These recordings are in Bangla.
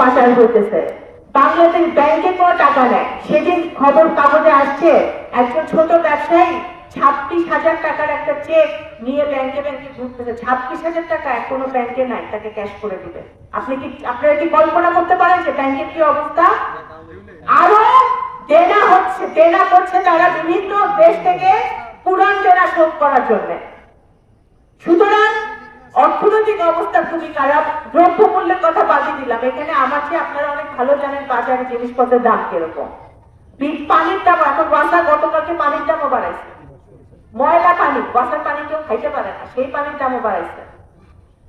পাচার হইতেছে। বাংলাদেশ ব্যাংকে কোনো টাকা নেয় সেদিন খবর কাগজে আসছে, একজন ছোট ব্যবসায়ী ছাব্বিশ হাজার টাকার একটা চেক নিয়ে ব্যাংকে ব্যাংকে ঘুরতেছে। ছাব্বিশ হাজার টাকা কোনো ব্যাংকে নাই, তাকে ক্যাশ করে দিবে। আপনি কি, আপনারা কি কল্পনা করতে পারেন যে ব্যাংকের কি অবস্থা? আরও দেনা হচ্ছে, দেনা করছে তারা বিভিন্ন দেশ থেকে পুরান দেনা শোধ করার জন্য। সুতরাং অর্থনৈতিক অবস্থা খুবই খারাপ দ্রব্য মূল্যের কথা বাদই দিলাম এখানে আমার চেয়ে আপনারা অনেক ভালো জানেন বাজারে জিনিসপত্রের দাম কীরকম। পানির দাম এখন বাসা গতকালকে পানির দামও বাড়াইছে। ময়লা পানি, বাসার পানি কেউ খাইতে পারে না, সেই পানির দামও বাড়াইছে।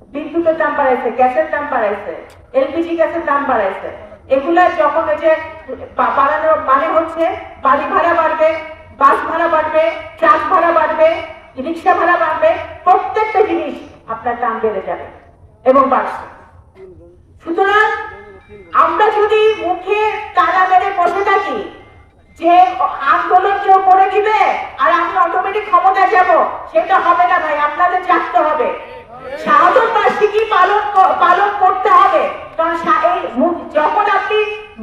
বিদ্যুতের দাম বাড়াইছে, গ্যাসের দাম বাড়াইছে, এলপিজি গ্যাসের দাম বাড়াইছে। এগুলা যখন এই যে বাড়ানোর মানে হচ্ছে বাড়ি ভাড়া বাড়বে, বাস ভাড়া বাড়বে, ট্রাক ভাড়া বাড়বে, রিক্সা ভাড়া বাড়বে, প্রত্যেকটা জিনিস আপনার দাম বেড়ে যাবে এবং বাড়ছে। সুতরাং আমরা যদি মুখে তালা মেরে বসে থাকি যে আন্দোলন কেউ করে দিবে আর আমি অটোমেটিক ক্ষমতা যাব সেটা হবে না ভাই আপনাদের জানতে হবে শাহাদত বার্ষিকী পালন ক- পালন করতে হবে কারণ সা- এই মু- যখন আপনি আহ,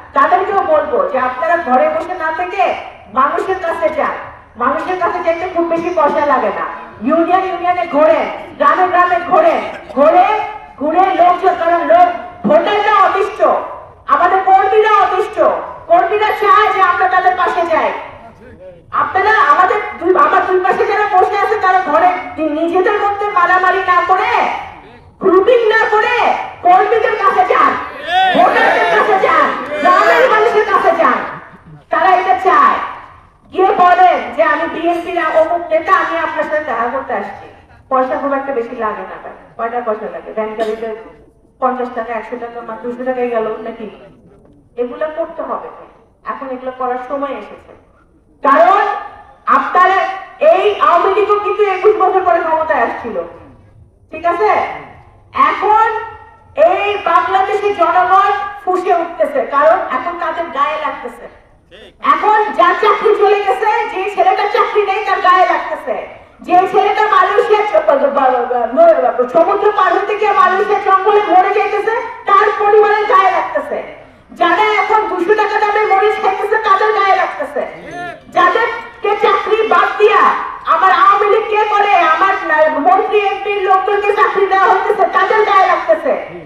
তাদেরকেও বলব যে আপনারা ঘরে বসে না থেকে মানুষের কাছে যান। মানুষের কাছে যেতে খুব বেশি পয়সা লাগে না। ইউনিয়ন ইউনিয়নে ঘোরেন, গ্রামে গ্রামে ঘোরেন। ঘুরে ঘুরে লোকজন কারণ লোক, ভোটাররা অতিষ্ঠ। আমাদের কর্মীরা অতিষ্ঠ। কর্মীরা চায় যে আমরা তাদের পাশে যাই। আপনারা আমাদের আমার দুই পাশে যারা বসে আছে, তারা ঘরে নিজেদের মধ্যে মারামারি না করে গ্রুপিং না করে কর্মীদের কাছে যান ভোটারদের কাছে যান গ্রামের মানুষের কাছে যান তারা এটা চায় গিয়ে বলেন যে আমি বিএনপির অমুক নেতা আমি আপনার সাথে দেখা করতে আসছি। পয়সা খুব একটা বেশি লাগে না কয়টা পয়সা লাগে? ব্যাংক গাড়িতে পঞ্চাশ টাকা একশো টাকা বা দুশো টাকায় গেল নাকি? এগুলো করতে হবে এখন এগুলো করার সময় এসেছে। কারণ আপনারা এই আওয়ামী লীগও কিন্তু একুশ বছর পরে ক্ষমতায় আসছিল। ঠিক আছে? এখন এই বাংলাদেশের জনগণ ফুসে উঠতেছে কারণ এখন তাদের গায়ে লাগতেছে। এখন যার চাকরি চলে গেছে যে ছেলেটার চাকরি নেই তার গায়ে লাগতেছে যে ছেলেটা মালয়েশিয়া চ- ব- ব- ব- সমুদ্র পার হতে গিয়ে জঙ্গলে মরে যেতেছে তার পরিবারের গায়ে লাগতেছে। যারা এখন দুশো টাকা দামে মরিচ খাইতেছে, তাদের গায়ে লাগতেছে। যাদেরকে চাকরি বাদ দিয়া আমার আওয়ামী লীগ কে করে, আমার মন্ত্রী এমপির লোকজনকে চাকরি দেওয়া হইতেছে, তাদের গায়ে লাগতেছে।